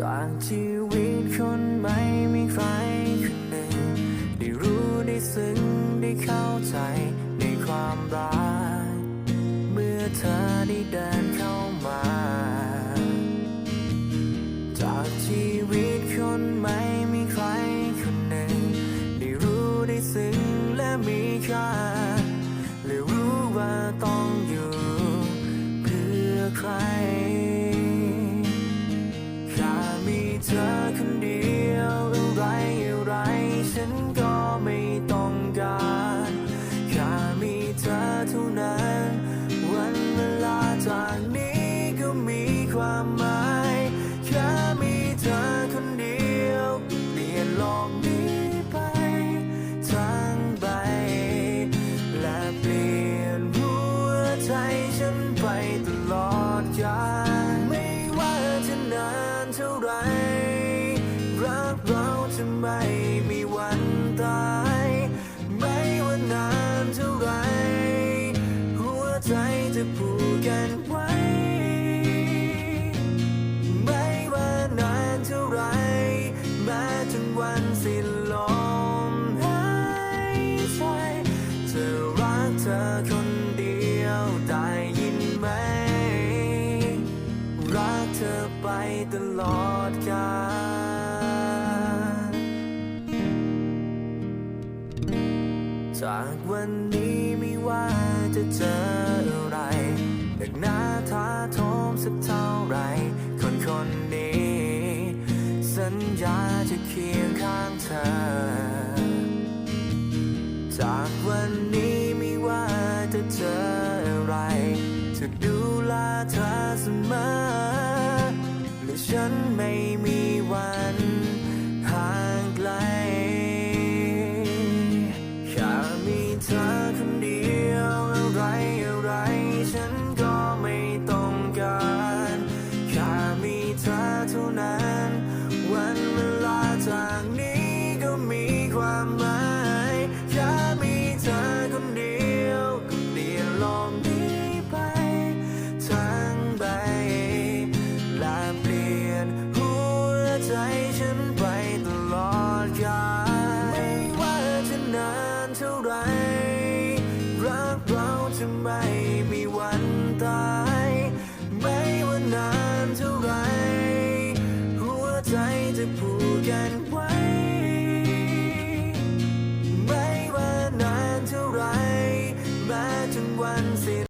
จากชีวิตคนไม่มีใครคนหนึ่งได้รู้ได้ซึ้งได้เข้าใจในความรัก เมื่อเธอได้เดินเข้ามา จากชีวิตคนไม่มีใครคนหนึ่งได้รู้ได้ซึ้งและมีค่า จะผูกกันไว้ ไม่ว่านานเท่าไรแม้จนวันสิ้นลมหายใจจะรักเธอคนเดียวได้ยินไหม รักเธอไปตลอดกาลจากวันนี้ไม่ว่าจะเจอ จะเคียงข้างเธอ จากวันนี้ไม่ว่าจะเจออะไร จะดูแลเธอ ฉันไปตลอดกาลไม่ว่าจะนานเท่าไรรักเราจะไม่